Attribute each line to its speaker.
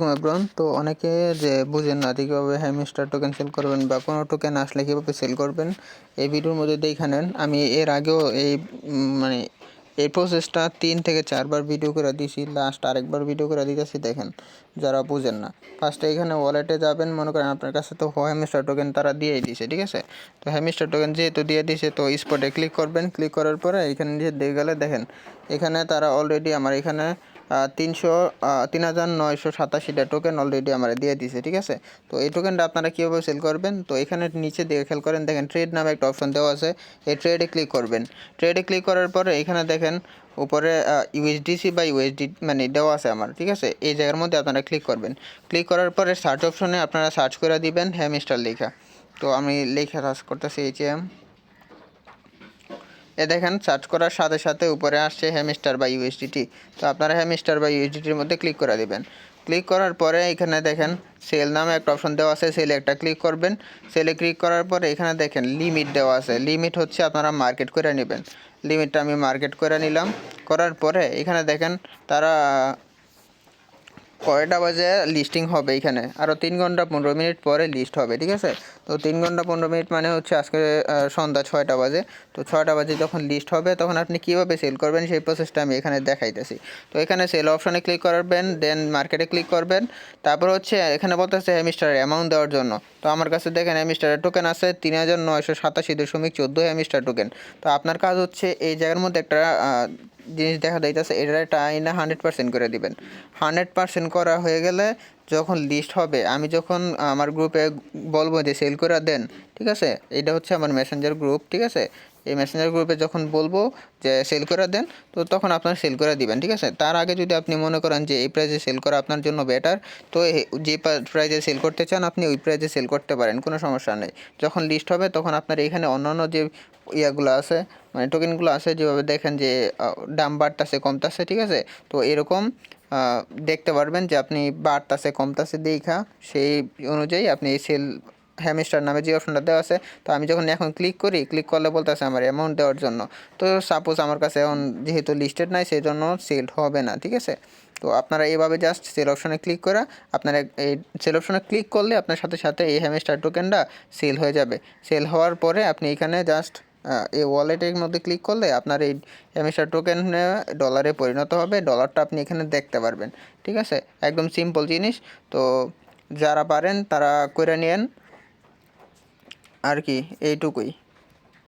Speaker 1: আলাইকুম এব্রন তো অনেকে যে বুঝেন না কীভাবে টোকেন সেল করবেন বা কোনো টোকেন আসলে কীভাবে সেল করবেন, এই ভিডিওর মধ্যে দেখে আমি এর আগেও এই মানে এই প্রসেসটা তিন থেকে চারবার ভিডিও করে দিয়েছি লাস্ট আরেকবার ভিডিও করে দিতেছি, দেখেন, যারা বুঝেন না। ফার্স্টে এখানে ওয়ালেটে যাবেন, মনে করেন আপনার কাছে তো হ্যামস্টার টোকেন তারা দিয়েই দিয়েছে ঠিক আছে? তো হ্যামস্টার টোকেন যেহেতু দিয়ে দিয়েছে তো স্পটে ক্লিক করবেন। ক্লিক করার পরে এখানে যে দেখে গেলে দেখেন, এখানে তারা অলরেডি আমার এখানে তিনশো তিন হাজার নয়শো সাতাশিটা টোকেন অলরেডি আমার দিয়ে দিছে, ঠিক আছে? তো এই টোকেনটা আপনারা কীভাবে সেল করবেন? তো এখানে নিচে দেখে খেয়াল করেন, দেখেন ট্রেড নামে একটা অপশন দেওয়া আছে, এই ট্রেডে ক্লিক করবেন। ট্রেডে ক্লিক করার পরে এখানে দেখেন, উপরে ইউএসডিসি বা ইউএসডি মানে দেওয়া আছে আমার, ঠিক আছে? এই জায়গার মধ্যে আপনারা ক্লিক করবেন। ক্লিক করার পরে সার্চ অপশনে আপনারা সার্চ করে দিবেন হ্যামস্টার লেখা। তো আমি লেখা সার্চ করতেছি এইচ এম এ দেখেন সার্চ করার সাথে সাথে উপরে আসছে হ্যামিস্টার বা ইউএসডিটি তো আপনারা হ্যামিস্টার বা ইউএসডিটির মধ্যে ক্লিক করে দেবেন। ক্লিক করার পরে এখানে দেখেন সেল নামে একটা অপশন দেওয়া আছে সেলে একটা ক্লিক করবেন। সেলে ক্লিক করার পরে এখানে দেখেন লিমিট দেওয়া আছে। লিমিট হচ্ছে আপনারা মার্কেট করে নেবেন। লিমিটটা আমি মার্কেট করে নিলাম। করার পরে এখানে দেখেন, তারা কয়টা বাজে লিস্টিং হবে এখানে। আরও তিন ঘণ্টা পনেরো মিনিট পরে লিস্ট হবে, ঠিক আছে? তো তিন ঘণ্টা পনেরো মিনিট মানে হচ্ছে আজকে সন্ধ্যা ছয়টা বাজে। তো ছয়টা বাজে যখন লিস্ট হবে, তখন আপনি কীভাবে সেল করবেন সেই প্রসেসটা আমি এখানে দেখাইতেছি। তো এখানে সেল অপশনে ক্লিক করবেন দেন মার্কেটে ক্লিক করবেন। তারপর হচ্ছে এখানে বলতেছে হেমিস্টারের অ্যামাউন্ট দেওয়ার জন্য। তো আমার কাছে দেখেন হেমিস্টারের টোকেন আছে তিন হাজার নয়শো সাতাশি দশমিক চোদ্দ হেমিস্টার টোকেন তো আপনার কাজ হচ্ছে এই জায়গার মধ্যে একটা জিনিস দেখা যাইতেছে এটা টাইনা হান্ড্রেড পার্সেন্ট করে দিবেন। হান্ড্রেড পার্সেন্ট করা হয়ে গেলে যখন লিস্ট হবে, আমি যখন আমার গ্রুপে বলব যে সেল করে দেন, ঠিক আছে? এটা হচ্ছে আমার মেসেঞ্জার গ্রুপ ঠিক আছে? এই মেসেঞ্জার গ্রুপে যখন বলব যে সেল করে দেন, তো তখন আপনার সেল করে দিবেন, ঠিক আছে? তার আগে যদি আপনি মনে করেন যে এই প্রাইসে সেল করা আপনার জন্য বেটার তো যে প্রাইসে সেল করতে চান, আপনি ওই প্রাইসে সেল করতে পারেন, কোনো সমস্যা নেই। যখন লিস্ট হবে, তখন আপনার এখানে অন্যান্য যে ইয়াগুলো আছে মানে টোকেনগুলো আছে, যেভাবে দেখেন যে দাম বাড়তেছে, কমতেছে, ঠিক আছে? তো এরকম দেখতে পারবেন যে আপনি বাড়তাছে, কমতাছে, দেখা সেই অনুযায়ী আপনি এই সেল হ্যামিস্টার নামে যে অপশনটা দেওয়া আছে, তো আমি যখন এখন ক্লিক করি ক্লিক করলে বলতেছে আমার অ্যামাউন্ট দেওয়ার জন্য। তো সাপোজ আমার কাছে এখন যেহেতু লিস্টেড নাই সেই জন্য সেল হবে না, ঠিক আছে? তো আপনারা এইভাবে জাস্ট সেল অপশনে ক্লিক করা, আপনারা এই সেল অপশনে ক্লিক করলে আপনার সাথে সাথে এই হ্যামিস্টার টোকেনটা সেল হয়ে যাবে। সেল হওয়ার পরে আপনি এখানে জাস্ট এই ওয়ালেটের মধ্যে ক্লিক করলে আপনার এই হ্যামিস্টার টোকেন ডলারে পরিণত হবে ডলারটা আপনি এখানে দেখতে পারবেন, ঠিক আছে? একদম সিম্পল জিনিস। তো যারা পারেন তারা করে নিয়েন আর কি এইটুকুই।